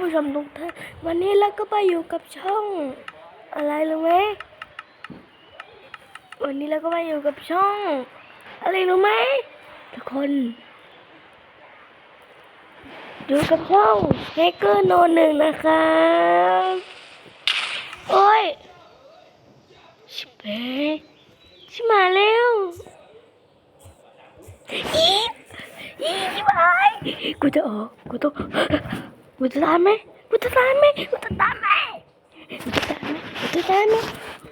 ผู้ชมทุกท่านวันนี้เราก็ไปอยู่กับช่องอะไรรู้ไหมวันนี้เราก็ไปอยู่กับช่อง อะไรรู้ไหมทุกคนอยู่กับช่องแฮกเกอร์โนหนึ่งนะครับโอ้ยชิบเป้ชิมาแล้วอีอีชิบหายกูจะออกกูต้อง กูจะตายไหมกูจะตายไหมกูจะตายไหมกูจะตายไหมกูจะตายไหม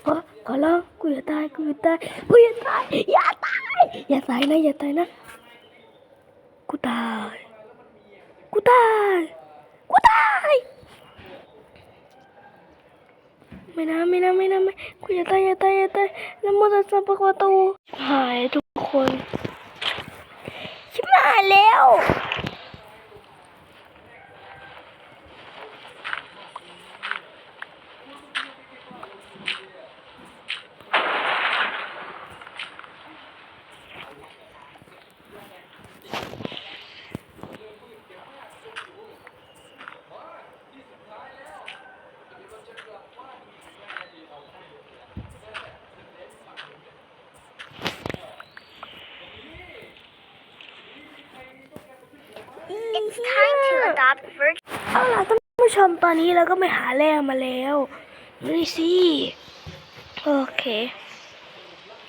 ขอขอร้องกูอย่าตายกูอย่าตายกูอย่าตายอย่าตายอย่าตายนะอย่าตายนะกูตายกูตายกูตายไม่นะไม่นะไม่นะไม่กูอย่าตายอย่าตายอย่าตายแล้วมอเตอร์ไซค์ปะกวาตูหายทุกคนชิบหายแล้ว It's time to adopt virtual เอาล่ะท่านผู้ชมตอนนี้เราก็ไปหาแร่มาแล้วนี่สิโอเค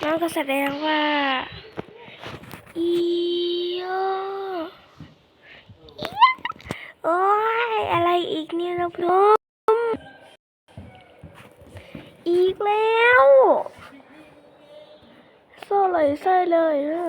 นั่นก็แสดงว่าอีโอโอ้ยอะไรอีกเนี่ยนะพี่น้องอีกแล้วโซ่ไหลไส้เลยอะ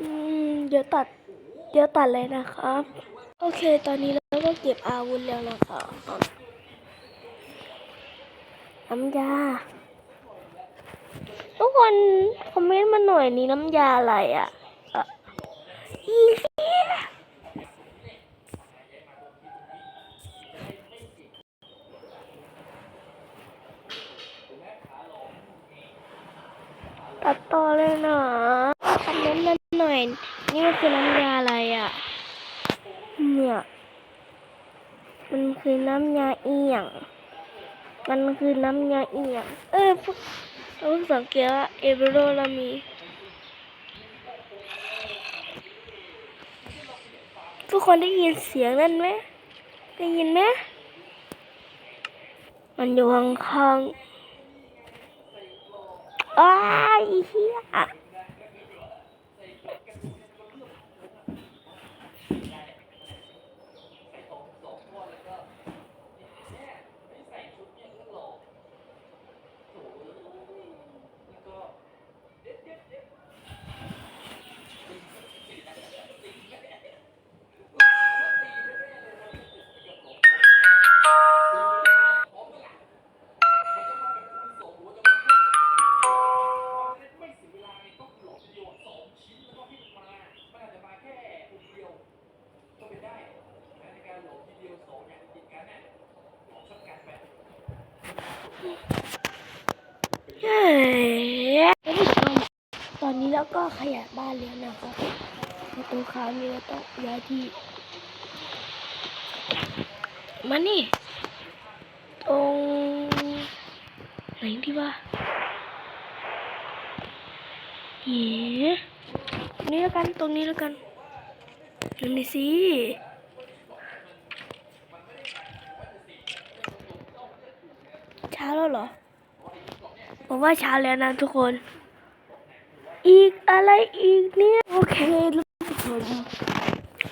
อืม เดี๋ยวตัด เดี๋ยวตัดเลยนะครับ โอเค ตอนนี้เราก็เก็บอาวุธแล้วนะครับน้ำยา ทุกคนคอมเมนต์มาหน่อยนี่น้ำยาอะไรอะอะอีเตัดต่อเลยนะคอมเมนต์มาหน่อย นี่มันคือน้ำยาอะไรอะ เนี่ย มันคือน้ำยาเอียง มันคือน้ำยาเอียง เออพวกเราสังเกตว่าเอเบโรเรามีทุกคนได้ยินเสียงนั่นไหมได้ยินไหมมันอยู่ข้างๆอ้าอีเหี้ย ตอนนี้เราก็ขยายบ้านแล้วนะครับประตูค้างนี่เราต้องย้ายที่ มานี่ ตรงไหนดีวะเฮ้นี่แล้วกันตรงนี้แล้วกันนี่สิ เช้าแล้วเหรอ ผมว่าเช้าแล้วนะทุกคน อีกอะไรอีกเนี่ย โอเคทุกคน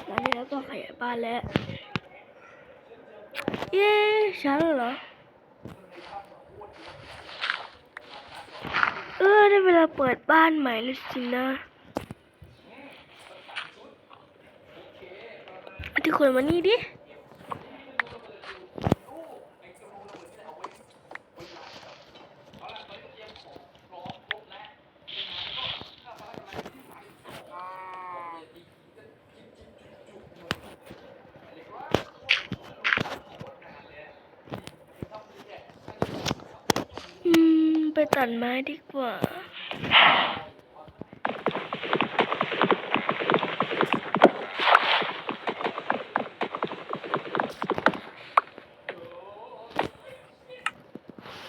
ตอนนี้เราก็ขยายบ้านแล้ว เย้เช้าแล้วเหรอ เออได้เวลาเปิดบ้านใหม่แล้วสินะทุกคนมานี่ดิ ตัดไม้ดีกว่า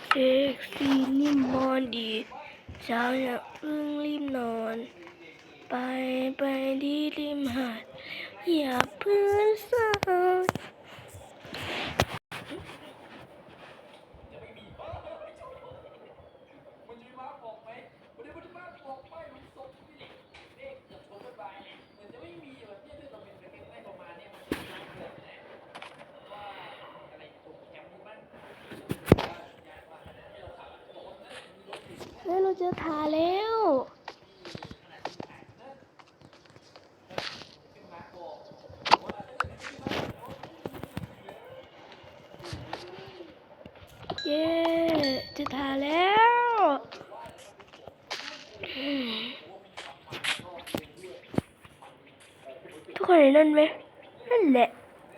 เซ็กซี่นิ่มอนดีเช้าอย่าเพิ่งรีบนอน ไปไปที่ริมหาดอย่าเพิ่งสายเฮ้ยเราเจอทาแล้ว เย้เจะทาแล้ว ทุกคนเห็นนั่นไหมนั่นแหละ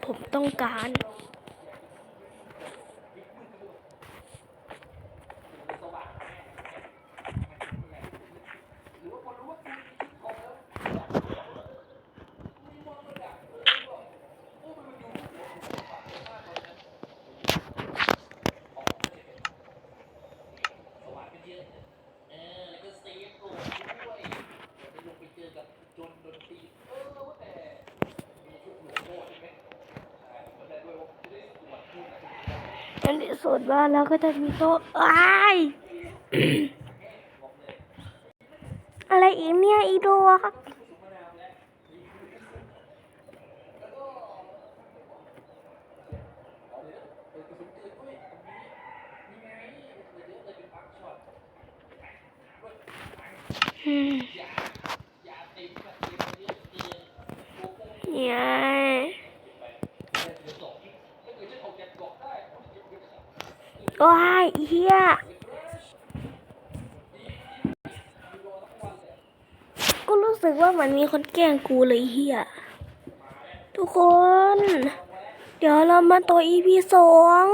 ผมต้องการ อั นนี้สุดบ้านแล้วก็จะมีโต๊ะอ้ายอะไรอีกเนี่ยอีโดครับอืมยาย โอ้ยเฮียก็รู้สึกว่าเหมือนมีคนแกล้งกูเลยเฮียทุกคน เดี๋ยวเรามาต่อ EP สอง